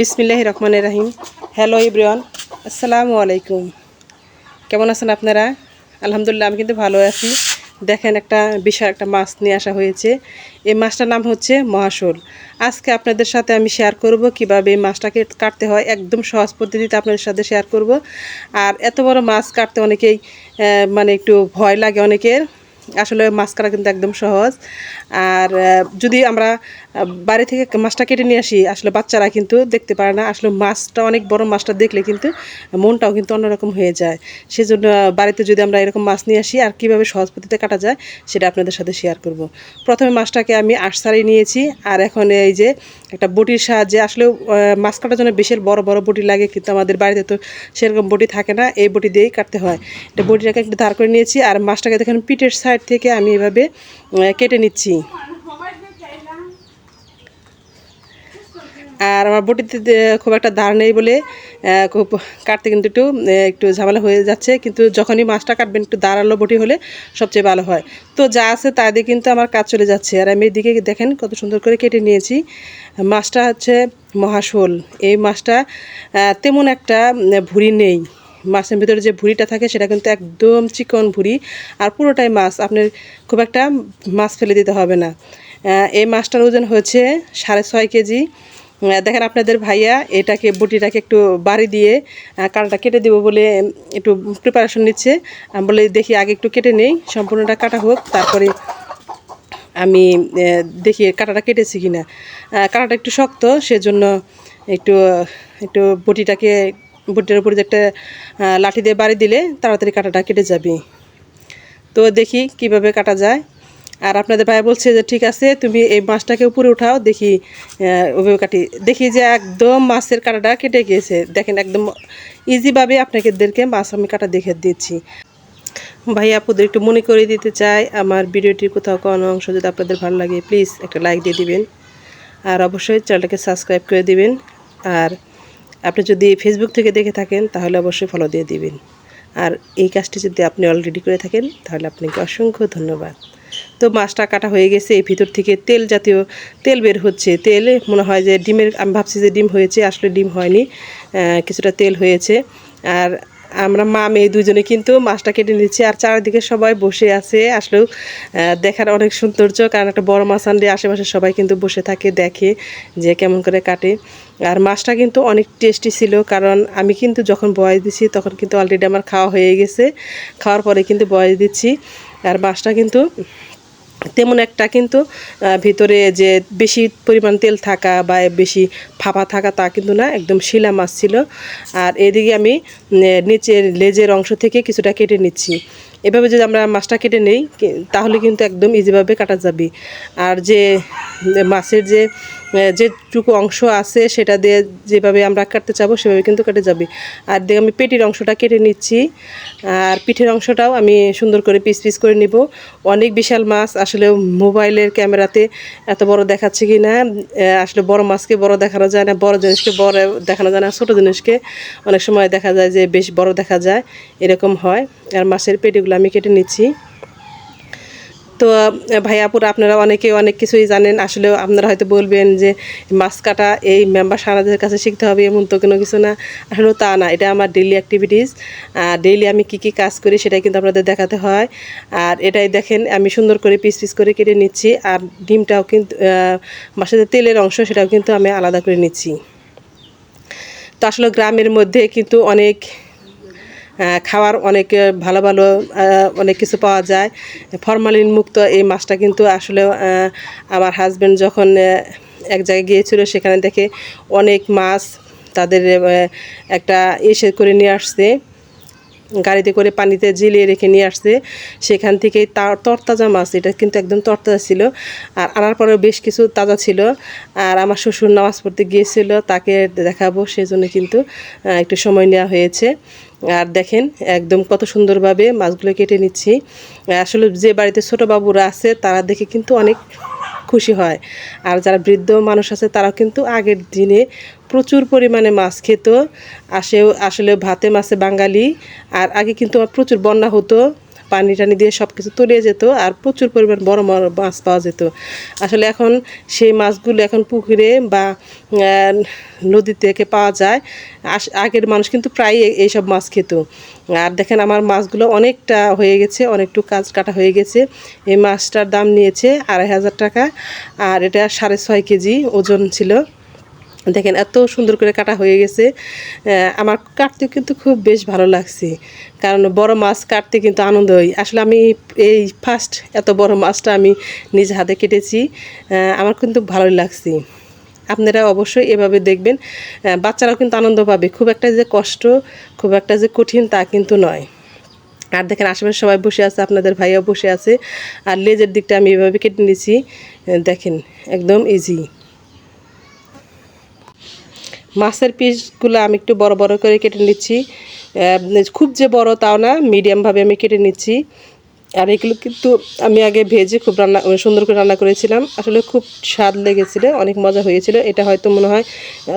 বিসমিল্লাহ রহমানের রাহিম। হ্যালো ইব্রিয়ান আসসালামু আলাইকুম। কেমন আছেন আপনারা? আলহামদুলিল্লাহ, আমি কিন্তু ভালো আছি। দেখেন একটা বিশাল একটা মাছ নিয়ে আসা হয়েছে। এই মাছটার নাম হচ্ছে মহাশোল। আজকে আপনাদের সাথে আমি শেয়ার করব কীভাবে এই মাছটাকে কাটতে হয়। একদম সহজ পদ্ধতিতে আপনাদের সাথে শেয়ার করব। আর এত বড় মাছ কাটতে অনেকেই মানে একটু ভয় লাগে অনেকের। আসলে মাছ কাটা কিন্তু একদম সহজ। আর যদি আমরা বাড়ি থেকে মাছটা কেটে নিয়ে আসি। আসলে বাচ্চারা কিন্তু দেখতে পারে না। আসলে মাছটা অনেক বড় মাছটা দেখলে কিন্তু মনটাও কিন্তু অন্যরকম হয়ে যায়। সেজন্য বাড়িতে যদি আমরা এরকম মাছ নিয়ে আসি আর কীভাবে সহজ পদ্ধতিতে কাটা যায়, সেটা আপনাদের সাথে শেয়ার করব। প্রথমে মাছটাকে আমি আটসারি নিয়েছি। আর এখন এই যে একটা বটির সাহায্যে, আসলে মাছ কাটার জন্য বিশাল বড় বড় বটি লাগে, কিন্তু আমাদের বাড়িতে তো সেরকম বটি থাকে না। এই বটি দিয়েই কাটতে হয়। এটা বটিটাকে একটু ধার করে নিয়েছি। আর মাছটাকে দেখেন, পিঠের সাইড থেকে আমি এভাবে কেটে নিচ্ছি। আর আমার বটিতে খুব একটা ধার নেই বলে খুব কাটতে কিন্তু একটু একটু ঝামেলা হয়ে যাচ্ছে। কিন্তু যখনই মাছটা কাটবেন, একটু দাঁড়াল বটি হলে সবচেয়ে ভালো হয়। তো যা আছে তা দিয়ে কিন্তু আমার কাজ চলে যাচ্ছে। আর আমি এদিকে দেখেন কত সুন্দর করে কেটে নিয়েছি। মাছটা হচ্ছে মহাশোল। এই মাছটা তেমন একটা ভুঁড়ি নেই। মাছের ভিতরে যে ভুঁড়িটা থাকে, সেটা কিন্তু একদম চিকন ভুঁড়ি। আর পুরোটাই মাছ। আপনার খুব একটা মাছ ফেলে দিতে হবে না। এই মাছটার ওজন হচ্ছে সাড়ে ছয় কেজি। দেখেন আপনাদের ভাইয়া এটাকে, বটিটাকে একটু বাড়ি দিয়ে কাঁটাটা কেটে দেবো বলে একটু প্রিপারেশন নিচ্ছে। বলে, দেখি, আগে একটু কেটে নেই, সম্পূর্ণটা কাটা হোক, তারপরে আমি দেখি কাঁটাটা কেটেছি কি না কাঁটাটা একটু শক্ত, সেজন্য একটু একটু বটিটাকে, বটিটার উপরে একটা লাঠি দিয়ে বাড়ি দিলে তাড়াতাড়ি কাঁটাটা কেটে যাবে। তো দেখি কীভাবে কাটা যায়। আর আপনাদের ভাই বলছে যে, ঠিক আছে, তুমি এই মাছটাকে উপরে উঠাও, দেখি ওভাবে কাটি। দেখি যে একদম মাছের কাঁটাটা কেটে গিয়েছে। দেখেন, একদম ইজিভাবে আপনাদেরকে মাছ আমি কাটা দেখে দিচ্ছি। ভাই, আপুদের একটু মনে করে দিতে চাই, আমার ভিডিওটির কোথাও কোনো অংশ যদি আপনাদের ভালো লাগে প্লিজ একটা লাইক দিয়ে দিবেন। আর অবশ্যই চ্যানেলটাকে সাবস্ক্রাইব করে দিবেন। আর আপনি যদি ফেসবুক থেকে দেখে থাকেন, তাহলে অবশ্যই ফলো দিয়ে দিবেন। আর এই কাজটি যদি আপনি অলরেডি করে থাকেন, তাহলে আপনাকে অসংখ্য ধন্যবাদ। তো মাছটা কাটা হয়ে গেছে, এই ভিতর থেকে তেল জাতীয় তেল বের হচ্ছে। তেল মনে হয় যে ডিমের, আমি ভাবছি যে ডিম হয়েছে, আসলে ডিম হয়নি কিছুটা তেল হয়েছে। আর আমরা মা মেয়ে দুজনে কিন্তু মাছটা কেটে নিচ্ছি, আর চারিদিকে সবাই বসে আছে। আসলেও দেখার অনেক সৌন্দর্য, কারণ একটা বড় মাছ আনলে আশেপাশে সবাই কিন্তু বসে থাকে, দেখে যে কেমন করে কাটে। আর মাছটা কিন্তু অনেক টেস্টি ছিল, কারণ আমি কিন্তু যখন বয়স দিচ্ছি তখন কিন্তু অলরেডি আমার খাওয়া হয়ে গেছে। খাওয়ার পরে কিন্তু বয়স দিচ্ছি। আর মাছটা কিন্তু তেমন একটা কিন্তু ভিতরে যে বেশি পরিমাণ তেল থাকা বা বেশি ফাঁপা থাকা তা কিন্তু না, একদম শিলা মাছ ছিল। আর এদিকে আমি নিচের লেজের অংশ থেকে কিছুটা কেটে নিচ্ছি। এভাবে যদি আমরা মাছটা কেটে নেই, তাহলে কিন্তু একদম ইজিভাবে কাটা যাবে। আর যে মাছের যে যেটুকু অংশ আছে সেটা দিয়ে যেভাবে আমরা কাটতে চাবো, সেভাবে কিন্তু কেটে যাবে। আর দেখে, আমি পেটির অংশটা কেটে নিচ্ছি। আর পিঠের অংশটাও আমি সুন্দর করে পিস পিস করে নিব। অনেক বিশাল মাছ, আসলে মোবাইলের ক্যামেরাতে এত বড় দেখাচ্ছে কি না? আসলে বড় মাছকে বড় দেখানো যায় না, বড় জিনিসকে বড় দেখানো যায় না, ছোটো জিনিসকে অনেক সময় দেখা যায় যে বেশ বড় দেখা যায়, এরকম হয়। আর মাছের পেটিগুলো আমি কেটে নিচ্ছি। তো আহ, ভাই আপুরা আপনারা অনেকে অনেক কিছুই জানেন। আসলে আপনারা হয়তো বলবেন যে মাছ কাটা এই মেম্বার সারাদের কাছে শিখতে হবে এমন তো কোনো কিছু না। আসলে তা না এটা আমার ডেইলি অ্যাক্টিভিটিস আর ডেইলি আমি কি কি কাজ করি সেটাই কিন্তু আপনাদের দেখাতে হয়। আর এটাই দেখেন আমি সুন্দর করে পিস পিস করে কেটে নিচ্ছি। আর ডিমটাও কিন্তু মাছের তেলের অংশ সেটাও কিন্তু আমি আলাদা করে নিচ্ছি। তো আসলে গ্রামের মধ্যে কিন্তু অনেক খাওয়ার অনেক ভালো ভালো অনেক কিছু পাওয়া যায়। ফরমালিন মুক্ত এই মাছটা কিন্তু আসলে আমার হাজব্যান্ড যখন এক জায়গায় গিয়েছিল, সেখানে দেখে অনেক মাছ তাদের একটা এসে করে নিয়ে আসছে, গাড়িতে করে পানিতে জিলিয়ে রেখে নিয়ে আসছে। সেখান থেকে তার তরতাজা মাছ, এটা কিন্তু একদম তরতাজা ছিল। আর আনার পরেও বেশ কিছু তাজা ছিল। আর আমার শ্বশুর নামাজ পড়তে গিয়েছিল, তাকে দেখাবো, সেজন্য কিন্তু একটু সময় নেওয়া হয়েছে। আর দেখেন একদম কত সুন্দরভাবে মাছগুলো কেটে নিচ্ছি। আসলে যে বাড়িতে ছোট বাবুরা আছে, তারা দেখে কিন্তু অনেক খুশি হয়। আর যারা বৃদ্ধ মানুষ আছে, তারাও কিন্তু আগের দিনে প্রচুর পরিমাণে মাছ খেত। আসে আসলে ভাতে মাছে বাঙালি। আর আগে কিন্তু প্রচুর বন্যা হতো। পানি টানি দিয়ে সব কিছু তলিয়ে যেত আর প্রচুর পরিমাণ বড় বড় মাছ পাওয়া যেত। আসলে এখন সেই মাছগুলো এখন পুকুরে বা নদী থেকে পাওয়া যায়। আগের মানুষ কিন্তু প্রায় এইসব মাছ খেত। আর দেখেন আমার মাছগুলো অনেকটা হয়ে গেছে, অনেকটু কাজ কাটা হয়ে গেছে। এই মাছটার দাম নিয়েছে আড়াই হাজার টাকা, আর এটা সাড়ে ছয় কেজি ওজন ছিল। দেখেন, এত সুন্দর করে কাটা হয়ে গেছে। আমার কাটতে কিন্তু খুব বেশ ভালো লাগছে। কারণ বড় মাছ কাটতে কিন্তু আনন্দ হয়। আসলে আমি এই ফার্স্ট এত বড় মাছটা আমি নিজ হাতে কেটেছি। আমার কিন্তু ভালোই লাগছে। আপনারা অবশ্যই এভাবে দেখবেন। বাচ্চারাও কিন্তু আনন্দ পাবে। খুব একটা যে কষ্ট, খুব একটা যে কঠিন তা কিন্তু নয়। আর দেখেন, আশেপাশে সবাই বসে আছে, আপনাদের ভাইয়াও বসে আছে। আর লেজের দিকটা আমি এভাবে কেটে নিয়েছি। দেখেন, একদম ইজি মাছের পিসগুলো আমি একটু বড় বড় করে কেটে নিচ্ছি। খুব যে বড় তাও না মিডিয়ামভাবে আমি কেটে নিচ্ছি। আর এগুলো কিন্তু আমি আগে ভেজে খুব রান্না সুন্দর করে রান্না করেছিলাম। আসলে খুব স্বাদ লেগেছিল, অনেক মজা হয়েছিল। এটা হয়তো মনে হয়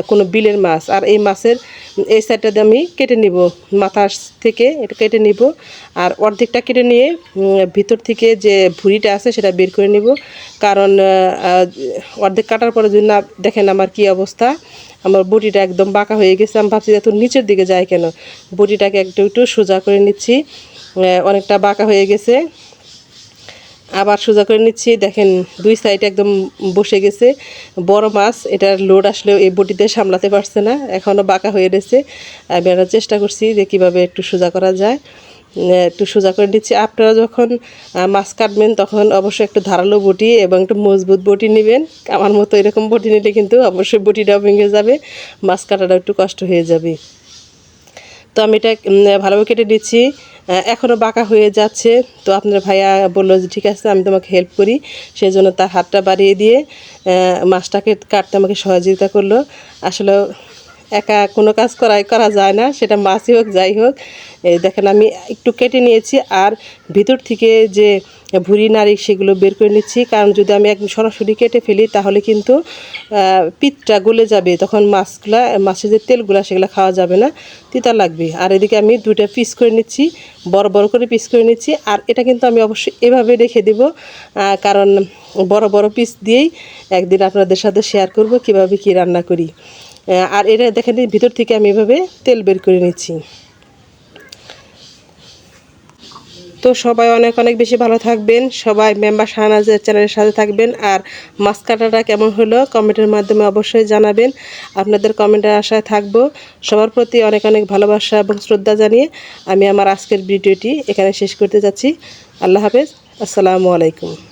কোনো বিলের মাছ। আর এই মাছের এই সাইডটা দিয়ে আমি কেটে নিব মাথার থেকে, এটা কেটে নিব। আর অর্ধেকটা কেটে নিয়ে ভিতর থেকে যে ভুঁড়িটা আছে সেটা বের করে নিব। কারণ অর্ধেক কাটার পরে যদি না দেখেন আমার কি অবস্থা, আমার বটিটা একদম বাঁকা হয়ে গেছে। আমি ভাবছি এত নিচের দিকে যায় কেন? বটিটাকে একটু একটু সোজা করে নিচ্ছি। অনেকটা বাঁকা হয়ে গেছে। আবার সোজা করে নিচ্ছি। দেখেন, দুই সাইড একদম বসে গেছে। বড় মাছ, এটার লোড আসলেও এই বটিতে সামলাতে পারছে না। এখনও বাঁকা হয়ে রয়েছে। আমি আরও চেষ্টা করছি যে কীভাবে একটু সোজা করা যায়। একটু সোজা করে নিচ্ছি। আপনারা যখন মাছ কাটবেন, তখন অবশ্যই একটু ধারালো বটি এবং একটু মজবুত বটি নেবেন। আমার মতো এরকম বটি নিলে কিন্তু অবশ্যই বটিটাও ভেঙে যাবে। মাছ কাটাটা একটু কষ্ট হয়ে যাবে। তো আমি এটা ভালোভাবে কেটে দিচ্ছি এখনও বাঁকা হয়ে যাচ্ছে। তো আপনার ভাইয়া বলল যে, ঠিক আছে, আমি তোমাকে হেল্প করি। সেই জন্য তার হাতটা বাড়িয়ে দিয়ে মাছটাকে কাটতে আমাকে সহযোগিতা করল। আসলে একা কোনো কাজ করাই করা যায় না, সেটা মাছই হোক, যাই হোক। দেখেন, আমি একটু কেটে নিয়েছি, আর ভিতর থেকে যে ভুঁড়ি নাড়ি সেগুলো বের করে নিচ্ছি। কারণ যদি আমি একদম সরাসরি কেটে ফেলি, তাহলে কিন্তু পিঠটা গলে যাবে। তখন মাছগুলা, মাছের যে তেলগুলা, সেগুলো খাওয়া যাবে না, তিতা লাগবে। আর এদিকে আমি দুইটা পিস করে নিচ্ছি, বড় বড় করে পিস করে নিচ্ছি। আর এটা কিন্তু আমি অবশ্যই এভাবে রেখে দেব কারণ বড় বড় পিস দিয়েই একদিন আপনাদের সাথে শেয়ার করব, কীভাবে কি রান্না করি। আর এটা দেখেন ভিতর থেকে আমি এভাবে তেল বের করে নিচ্ছি। তো সবাই অনেক অনেক বেশি ভালো থাকবেন। সবাই মেম্বার শাহনাজের চ্যানেলের সাথে থাকবেন। আর মাছ কাটাটা কেমন হলো কমেন্টের মাধ্যমে অবশ্যই জানাবেন। আপনাদের কমেন্টের আশায় থাকব। সবার প্রতি অনেক অনেক ভালোবাসা এবং শ্রদ্ধা জানিয়ে আমি আমার আজকের ভিডিওটি এখানে শেষ করতে যাচ্ছি। আল্লাহ হাফেজ। আসসালামু আলাইকুম।